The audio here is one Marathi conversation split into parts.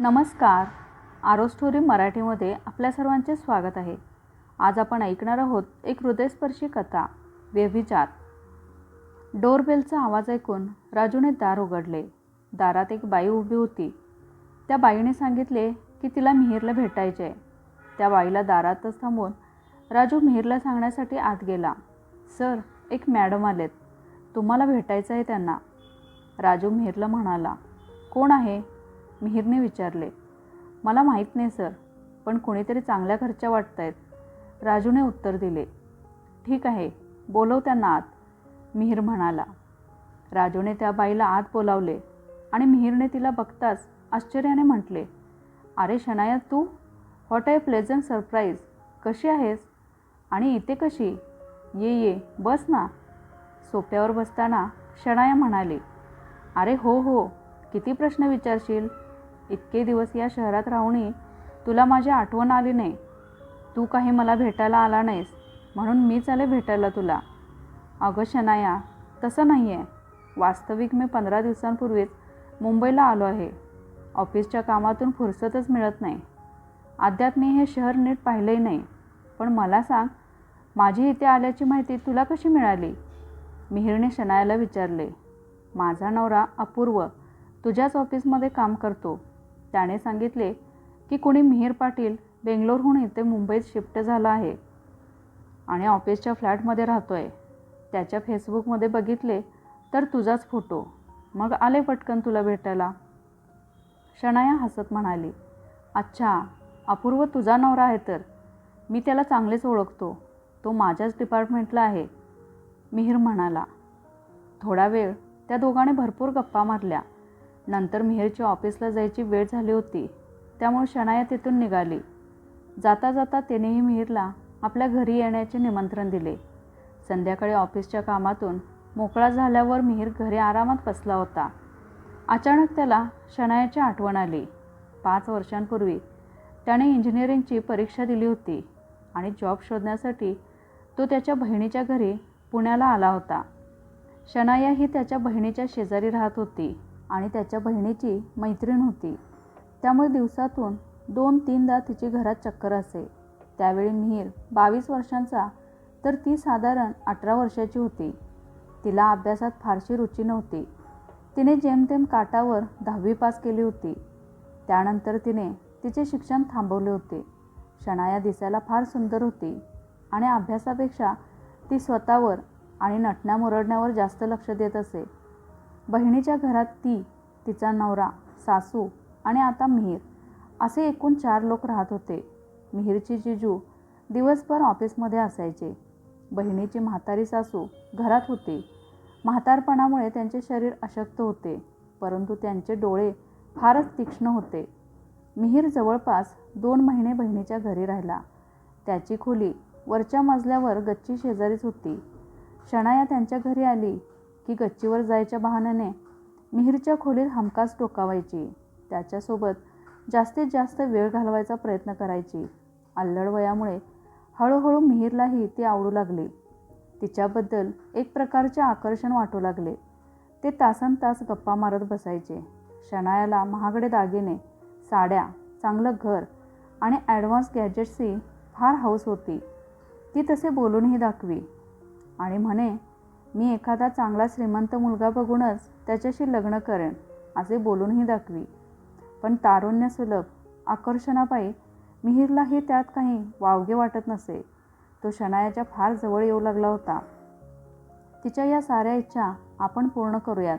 नमस्कार. आरोस्टोरी मराठीमध्ये आपल्या सर्वांचे स्वागत आहे. आज आपण ऐकणार आहोत एक हृदयस्पर्शी कथा व्यभिचार. डोरबेलचा आवाज ऐकून राजूने दार उघडले. दारात एक बाई उभी होती. त्या बाईने सांगितले की तिला मिहीरला भेटायचे आहे. त्या बाईला दारातच थांबून राजू मिहीरला सांगण्यासाठी आत गेला. सर एक मॅडम आलेत. तुम्हाला भेटायचं आहे त्यांना. राजू मिहीरला म्हणाला कोण आहे? मिहीरने विचारले मला माहीत नाही सर पण कोणीतरी चांगल्या घरच्या वाटत आहेत राजूने उत्तर दिले ठीक आहे बोलव त्यांना आत मिहीर म्हणाला. राजूने त्या बाईला आत बोलावले आणि मिहीरने तिला बघताच आश्चर्याने म्हटले अरे शनाया तू? व्हॉट आय प्लेझंट सरप्राईज कशी आहेस? आणि इथे कशी? ये ये बस ना. सोप्यावर बसताना शनाया म्हणाली अरे हो हो किती प्रश्न विचारशील? इतके दिवस या शहरात राहूनही तुला माझी आठवण आली नाही. तू काही मला भेटायला आला नाहीस म्हणून मीच आले भेटायला तुला. अगं शनाया तसं नाही आहे वास्तविक मी पंधरा दिवसांपूर्वीच मुंबईला आलो आहे. ऑफिसच्या कामातून फुरसतच मिळत नाही. अद्याप मी हे शहर नीट पाहिलंही नाही. पण मला सांग माझी इथे आल्याची माहिती तुला कशी मिळाली? मिहिरने शनायाला विचारले माझा नवरा अपूर्व तुझ्याच ऑफिसमध्ये काम करतो. त्याने सांगितले की कोणी मिहीर पाटील बेंगलोरहून इथे मुंबईत शिफ्ट झाला आहे आणि ऑफिसच्या फ्लॅटमध्ये राहतो आहे त्याच्या फेसबुकमध्ये बघितले तर तुझाच फोटो. मग आले पटकन तुला भेटायला. शनाया हसत म्हणाली अच्छा अपूर्व तुझा नवरा आहे तर. मी त्याला चांगलेच ओळखतो. तो माझ्याच डिपार्टमेंटला आहे. मिहीर म्हणाला थोडा वेळ त्या दोघांनी भरपूर गप्पा मारल्या. नंतर मिहीरच्या ऑफिसला जायची वेळ झाली होती. त्यामुळे शनाया तिथून निघाली. जाता जाता तिनेही मिहीरला आपल्या घरी येण्याचे निमंत्रण दिले. संध्याकाळी ऑफिसच्या कामातून मोकळा झाल्यावर मिहीर घरी आरामात बसला होता. अचानक त्याला शनायाची आठवण आली. पाच वर्षांपूर्वी त्याने इंजिनिअरिंगची परीक्षा दिली होती आणि जॉब शोधण्यासाठी तो त्याच्या बहिणीच्या घरी पुण्याला आला होता. शनाया ही त्याच्या बहिणीच्या शेजारी राहत होती. आणि त्याच्या बहिणीची मैत्रीण होती. त्यामुळे दिवसातून दोन तीनदा तिची घरात चक्कर असे. त्यावेळी मिहीर बावीस वर्षांचा तर ती साधारण अठरा वर्षाची होती. तिला अभ्यासात फारशी रुची नव्हती. तिने जेमतेम काटावर दहावी पास केली होती. त्यानंतर तिने तिचे शिक्षण थांबवले होते. शणाया दिसायला फार सुंदर होती आणि अभ्यासापेक्षा ती स्वतःवर आणि नटण्या मुरडण्यावर जास्त लक्ष देत असे. बहिणीच्या घरात ती तिचा नवरा सासू आणि आता मिहीर असे एकूण चार लोक राहत होते. मिहीरची जिजू दिवसभर ऑफिसमध्ये असायचे. बहिणीची म्हातारी सासू घरात होती. म्हातारपणामुळे त्यांचे शरीर अशक्त होते परंतु त्यांचे डोळे फारच तीक्ष्ण होते. मिहीर जवळपास दोन महिने बहिणीच्या घरी राहिला. त्याची खोली वरच्या मजल्यावर गच्ची शेजारीच होती. शणाया त्यांच्या घरी आली. की गच्चीवर जायच्या बहाण्याने मिहीरच्या खोलीत हमखास डोकावायची. त्याच्यासोबत जास्तीत जास्त वेळ घालवायचा प्रयत्न करायची. अल्लड वयामुळे हळूहळू मिहीरलाही ती आवडू लागली. तिच्याबद्दल एक प्रकारचे आकर्षण वाटू लागले. ते तासन तास गप्पा मारत बसायचे. शनायाला महागडे दागिने साड्या चांगलं घर आणि ॲडव्हान्स गॅजेट्सची फार हौस होती. ती तसे बोलूनही दाखवी. आणि म्हणे मी एखादा चांगला श्रीमंत मुलगा बघूनच त्याच्याशी लग्न करेन असे बोलूनही दाखवी. पण तारुण्य सुलभ आकर्षणापायी मिहीरलाही त्यात काही वावगे वाटत नसे. तो शनायाच्या फार जवळ येऊ लागला होता. तिच्या या साऱ्या इच्छा आपण पूर्ण करूयात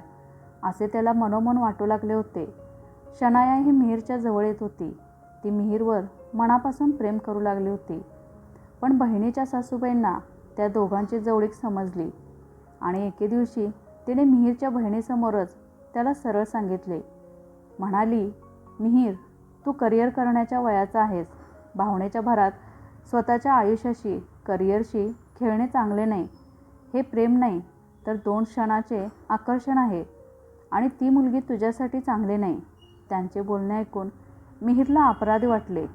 असे त्याला मनोमन वाटू लागले होते. शनाया ही मिहीरच्या जवळ येत होती. ती मिहीरवर मनापासून प्रेम करू लागली होती. पण बहिणीच्या सासूबाईंना त्या दोघांची जवळीक समजली. आणि एके दिवशी तिने मिहीरच्या बहिणीसमोरच त्याला सरळ सांगितले. म्हणाली मिहीर तू करिअर करण्याच्या वयाचा आहेस. भावनेच्या भरात स्वतःच्या आयुष्याशी करिअरशी खेळणे चांगले नाही. हे प्रेम नाही तर दोन क्षणाचे आकर्षण आहे आणि ती मुलगी तुझ्यासाठी चांगली नाही. त्यांचे बोलणे ऐकून मिहीरला अपराधी वाटले.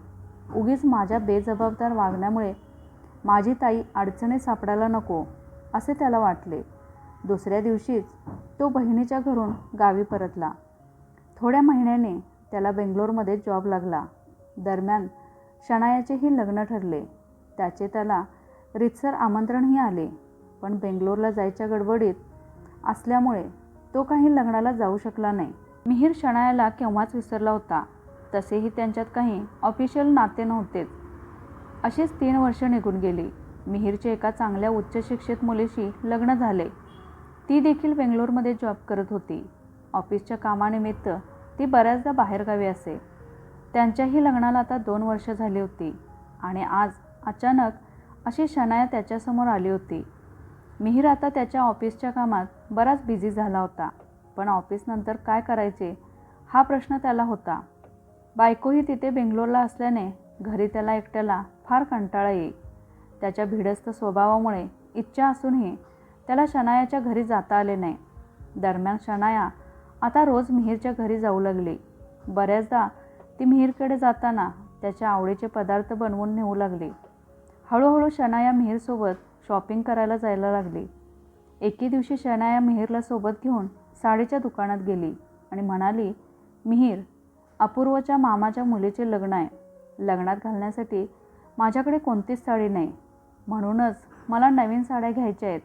उगीच माझ्या बेजबाबदार वागण्यामुळे माझी ताई अडचणीत सापडायला नको असे त्याला वाटले. दुसऱ्या दिवशीच तो बहिणीच्या घरून गावी परतला. थोड्या महिन्याने त्याला बेंगलोरमध्ये जॉब लागला. दरम्यान शनायाचेही लग्न ठरले. त्याचे त्याला रितसर आमंत्रणही आले. पण बेंगलोरला जायच्या गडबडीत असल्यामुळे तो काही लग्नाला जाऊ शकला नाही. मिहीर शनायाला केव्हाच विसरला होता. तसेही त्यांच्यात काही ऑफिशियल नाते नव्हतेच अशीच तीन वर्ष निघून गेली. मिहीरचे एका चांगल्या उच्चशिक्षित मुलीशी लग्न झाले. ती देखील बेंगलोरमध्ये जॉब करत होती. ऑफिसच्या कामानिमित्त ती बऱ्याचदा बाहेरगावी असे. त्यांच्याही लग्नाला आता दोन वर्ष झाली होती आणि आज अचानक अशी शनाया त्याच्यासमोर आली होती. मिहीर आता त्याच्या ऑफिसच्या कामात बराच बिझी झाला होता पण ऑफिसनंतर काय करायचे हा प्रश्न त्याला होता. बायकोही तिथे बेंगलोरला असल्याने घरी त्याला एकट्याला फार कंटाळा येई त्याच्या भिडस्त स्वभावामुळे इच्छा असूनही त्याला शनायाच्या घरी जाता आले नाही. दरम्यान शनाया आता रोज मिहीरच्या घरी जाऊ लागली. बऱ्याचदा ती मिहीरकडे जाताना त्याच्या आवडीचे पदार्थ बनवून नेऊ लागली. हळूहळू शनाया मिहीरसोबत शॉपिंग करायला जायला लागली. एके दिवशी शनाया मिहीरला सोबत घेऊन साडीच्या दुकानात गेली आणि म्हणाली मिहीर अपूर्वच्या मामाच्या मुलीचे लग्न आहे. लग्नात घालण्यासाठी माझ्याकडे कोणतीच साडी नाही. म्हणूनच मला नवीन साड्या घ्यायच्या आहेत.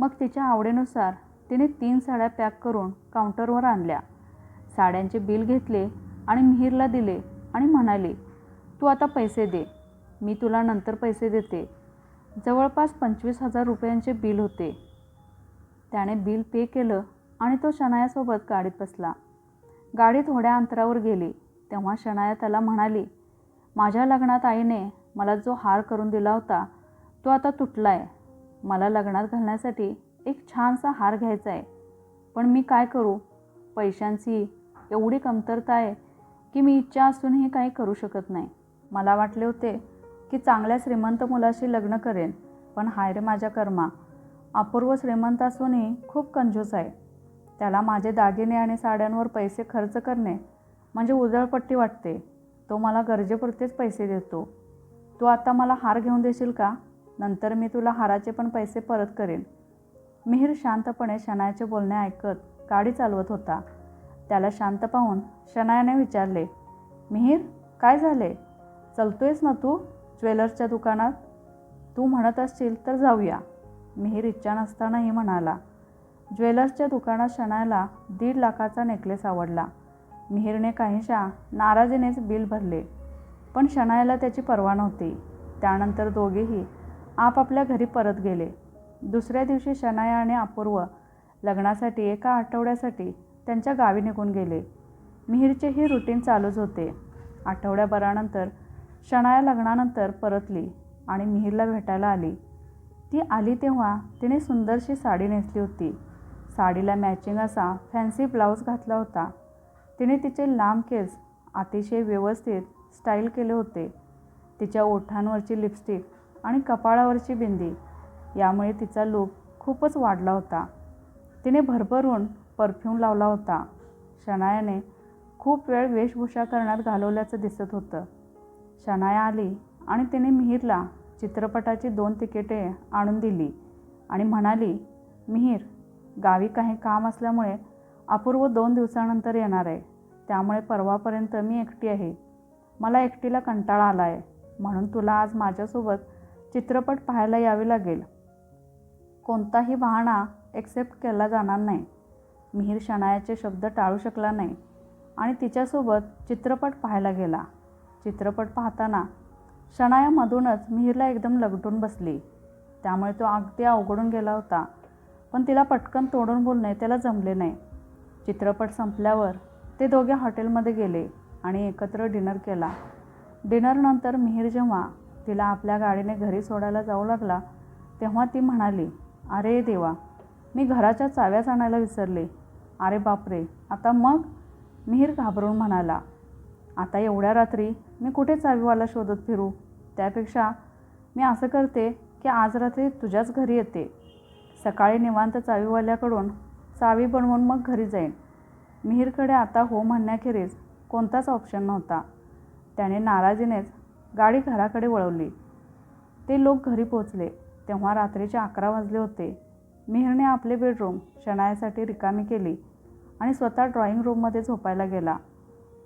मग तिच्या आवडीनुसार तिने तीन साड्या पॅक करून काउंटरवर आणल्या. साड्यांचे बिल घेतले आणि मिहीरला दिले आणि म्हणाले तू आता पैसे दे. मी तुला नंतर पैसे देते. जवळपास पंचवीस हजार रुपयांचे बिल होते. त्याने बिल पे केलं आणि तो शनायासोबत गाडीत बसला. गाडी थोड्या अंतरावर गेली. तेव्हा शनाया त्याला म्हणाली माझ्या लग्नात आईने मला जो हार करून दिला होता तो आता तुटला आहे मला लग्नात घालण्यासाठी एक छानसा हार घ्यायचा आहे. पण मी काय करू? पैशांची एवढी कमतरता आहे की मी इच्छा असूनही काही करू शकत नाही. मला वाटले होते की चांगल्या श्रीमंत मुलाशी लग्न करेन पण हाय रे माझ्या कर्मा अपूर्व श्रीमंत असूनही खूप कंजूस आहे. त्याला माझे दागिने आणि साड्यांवर पैसे खर्च करणे म्हणजे उजळपट्टी वाटते. तो मला गरजेपुरतेच पैसे देतो. तू आता मला हार घेऊन देशील का? नंतर मी तुला हाराचे पण पैसे परत करेन. मिहीर शांतपणे शनायाचे बोलणे ऐकत गाडी चालवत होता. त्याला शांत पाहून शनायाने विचारले मिहीर काय झाले? चलतोयस ना तू ज्वेलर्सच्या दुकानात? तू म्हणत असशील तर जाऊया. मिहीर इच्छा नसतानाही म्हणाला. ज्वेलर्सच्या दुकानात शनायाला दीड लाखाचा नेकलेस आवडला. मिहीरने काहीशा नाराजीनेच बिल भरले. पण शनायाला त्याची पर्वा नव्हती. त्यानंतर दोघेही आपापल्या घरी परत गेले. दुसऱ्या दिवशी शनाया आणि अपूर्व लग्नासाठी एका आठवड्यासाठी त्यांच्या गावी निघून गेले. मिहीरचेही रुटीन चालूच होते. आठवड्याभरानंतर शनाया लग्नानंतर परतली आणि मिहीरला भेटायला आली. ती आली तेव्हा तिने सुंदरशी साडी नेसली होती. साडीला मॅचिंग असा फॅन्सी ब्लाऊज घातला होता. तिने तिचे लांब केस अतिशय व्यवस्थित स्टाईल केले होते. तिच्या ओठांवरची लिपस्टिक आणि कपाळावरची बिंदी. यामुळे तिचा लूक खूपच वाढला होता. तिने भरभरून परफ्यूम लावला होता. शनायाने खूप वेळ वेशभूषा करण्यात घालवल्याचं दिसत होतं. शनाया आली आणि तिने मिहीरला चित्रपटाची दोन तिकिटे आणून दिली आणि म्हणाली मिहीर गावी काही काम असल्यामुळे अपूर्व दोन दिवसानंतर येणार आहे. त्यामुळे परवापर्यंत मी एकटी आहे. मला एकटीला कंटाळा आला आहे म्हणून तुला आज माझ्यासोबत चित्रपट पाहायला यावे लागेल. कोणताही बहाणा एक्सेप्ट केला जाणार नाही. मिहीर शनायाचे शब्द टाळू शकला नाही आणि तिच्यासोबत चित्रपट पाहायला गेला. चित्रपट पाहताना शनायामधूनच मिहीरला एकदम लगटून बसली. त्यामुळे तो अगदी अवघडून गेला होता. पण तिला पटकन तोडून बोलणे त्याला जमले नाही. चित्रपट संपल्यावर ते दोघे हॉटेलमध्ये गेले आणि एकत्र डिनर केला. डिनरनंतर मिहीर जेव्हा तिला आपल्या गाडीने घरी सोडायला जाऊ लागला तेव्हा ती म्हणाली अरे देवा मी घराच्या चाव्याच आणायला विसरले. अरे बापरे आता मग? मिहीर घाबरून म्हणाला आता एवढ्या रात्री मी कुठे चावीवाला शोधत फिरू? त्यापेक्षा मी असं करते की आज रात्री तुझ्याच घरी येते. सकाळी निवांत चावीवाल्याकडून चावी बनवून मग घरी जाईन. मिहीरकडे आता हो म्हणण्याखेरीज कोणताच ऑप्शन नव्हता. त्याने नाराजीनेच गाडी घराकडे वळवली. ते लोक घरी पोचले तेव्हा रात्रीचे अकरा वाजले होते. मिहिरने आपले बेडरूम शनायासाठी रिकामी केली आणि स्वतः ड्रॉइंग रूममध्ये झोपायला गेला.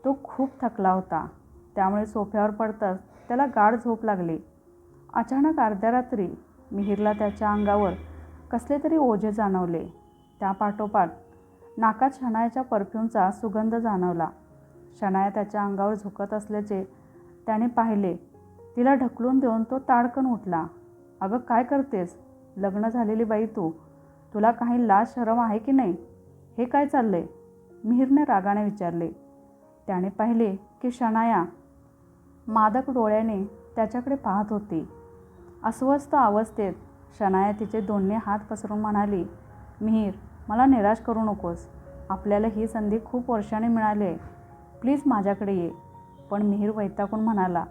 तो खूप थकला होता. त्यामुळे सोफ्यावर पडताच त्याला गाढ झोप लागली. अचानक अर्ध्या रात्री मिहिरला त्याच्या अंगावर कसले तरी ओझे जाणवले. त्यापाठोपाठ नाकात शनायाच्या परफ्यूमचा सुगंध जाणवला. शनाया त्याच्या अंगावर झुकत असल्याचे त्याने पाहिले. तिला ढकलून देऊन तो ताडकन उठला. अगं काय करतेस? लग्न झालेली बाई तू. तुला काही लाज शरम आहे की नाही? हे काय चाललंय? मिहिरने रागाने विचारले. त्याने पाहिले की शनाया मादक डोळ्याने त्याच्याकडे पाहत होती. अस्वस्थ अवस्थेत शनाया तिचे दोन्ही हात पसरून म्हणाली मिहीर मला निराश करू नकोस. आपल्याला ही संधी खूप वर्षाने मिळाली आहे. प्लीज माझ्याकडे ये. पण मिहीर वैतागून म्हणाला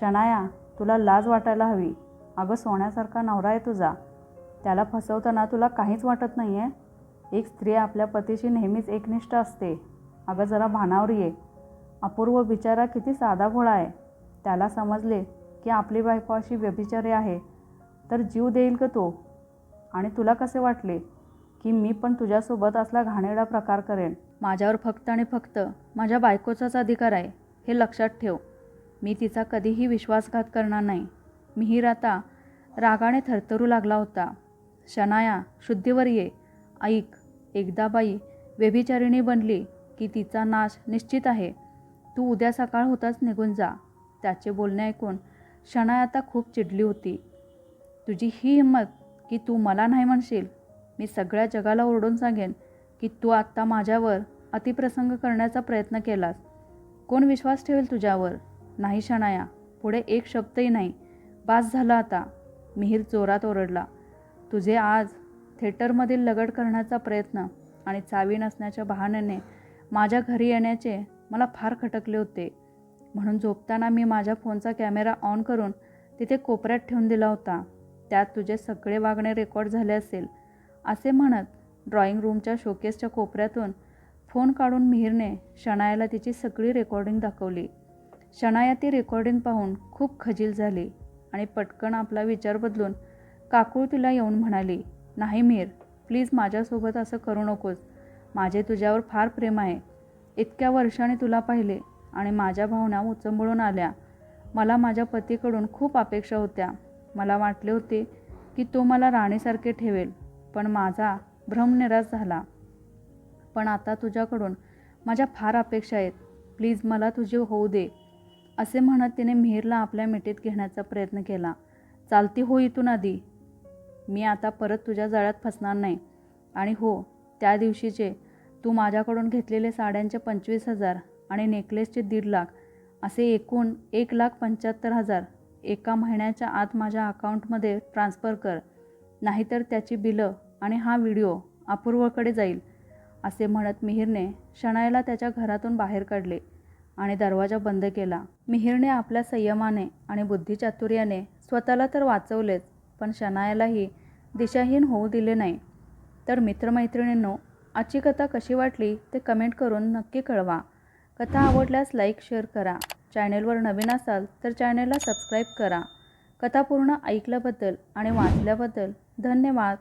शनाया तुला लाज वाटायला हवी. अगं सोन्यासारखा नवरा आहे तुझा. त्याला फसवताना तुला काहीच वाटत नाही आहे एक स्त्री आपल्या पतीशी नेहमीच एकनिष्ठ असते. अगं जरा भानावर ये. अपूर्व बिचारा किती साधा भोळा आहे. त्याला समजले की आपली बायको अशी व्यभिचारी आहे. तर जीव देईल का तो? आणि तुला कसे वाटले की मी पण तुझ्यासोबत असला घाणेरडा प्रकार करेन? माझ्यावर फक्त आणि फक्त माझ्या बायकोचाच अधिकार आहे. हे लक्षात ठेव. मी तिचा कधीही विश्वासघात करणार नाही. मिहीर आता रागाने थरथरू लागला होता. शनाया शुद्धीवर ये. ऐक एकदा बाई व्यभिचारिणी बनली की तिचा नाश निश्चित आहे. तू उद्या सकाळ होताच निघून जा. त्याचे बोलणे ऐकून शनाया आता खूप चिडली होती. तुझी ही हिंमत की तू मला नाही म्हणशील मी सगळ्या जगाला ओरडून सांगेन की तू आत्ता माझ्यावर अतिप्रसंग करण्याचा प्रयत्न केलास. कोण विश्वास ठेवेल तुझ्यावर? नाही शणाया. पुढे एक शब्दही नाही. बास झाला आता. मिहीर जोरात ओरडला. तुझे आज थिएटरमधील लगड करण्याचा प्रयत्न आणि चावी नसण्याच्या बहाण्याने माझ्या घरी येण्याचे मला फार खटकले होते. म्हणून झोपताना मी माझ्या फोनचा कॅमेरा ऑन करून तिथे कोपऱ्यात ठेवून दिला होता. त्यात तुझे सगळे वागणे रेकॉर्ड झाले असेल. असे म्हणत ड्रॉइंग रूमच्या शोकेसच्या कोपऱ्यातून फोन काढून मिहीरने शनायाला तिची सगळी रेकॉर्डिंग दाखवली. शनाया ती रेकॉर्डिंग पाहून खूप खजील झाली आणि पटकन आपला विचार बदलून काकूळ तिला येऊन म्हणाली नाही मिहीर प्लीज माझ्यासोबत असं करू नकोस. माझे तुझ्यावर फार प्रेम आहे. इतक्या वर्षाने तुला पाहिले आणि माझ्या भावना उचंबळून आल्या. मला माझ्या पतीकडून खूप अपेक्षा होत्या. मला वाटले होते की तो मला राणीसारखे ठेवेल पण माझा भ्रम निराश झाला. पण आता तुझ्याकडून माझ्या फार अपेक्षा आहेत. प्लीज मला तुझे होऊ दे असे म्हणत तिने मिहीरला आपल्या मिठीत घेण्याचा प्रयत्न केला. चालती हो इथून आधी. मी आता परत तुझ्या जाळ्यात फसणार नाही. आणि हो त्या दिवशीचे तू माझ्याकडून घेतलेले साड्यांचे पंचवीस हजार आणि नेकलेसचे दीड लाख असे एकूण एक लाख पंच्याहत्तर हजार एका महिन्याच्या आत माझ्या अकाउंटमध्ये ट्रान्स्फर कर. नाहीतर त्याची बिलं आणि हा व्हिडिओ अपूर्वकडे जाईल. असे म्हणत मिहीरने शनायाला त्याच्या घरातून बाहेर काढले आणि दरवाजा बंद केला. मिहीरने आपल्या संयमाने आणि बुद्धिचातुर्याने स्वतःला तर वाचवलेच पण शनायालाही दिशाहीन होऊ दिले नाही. तर मित्रमैत्रिणींनो आजची कथा कशी वाटली ते कमेंट करून नक्की कळवा. कथा आवडल्यास लाईक शेअर करा. चॅनेलवर नवीन असाल तर चॅनेलला सबस्क्राईब करा. कथा पूर्ण ऐकल्याबद्दल आणि वाचल्याबद्दल धन्यवाद.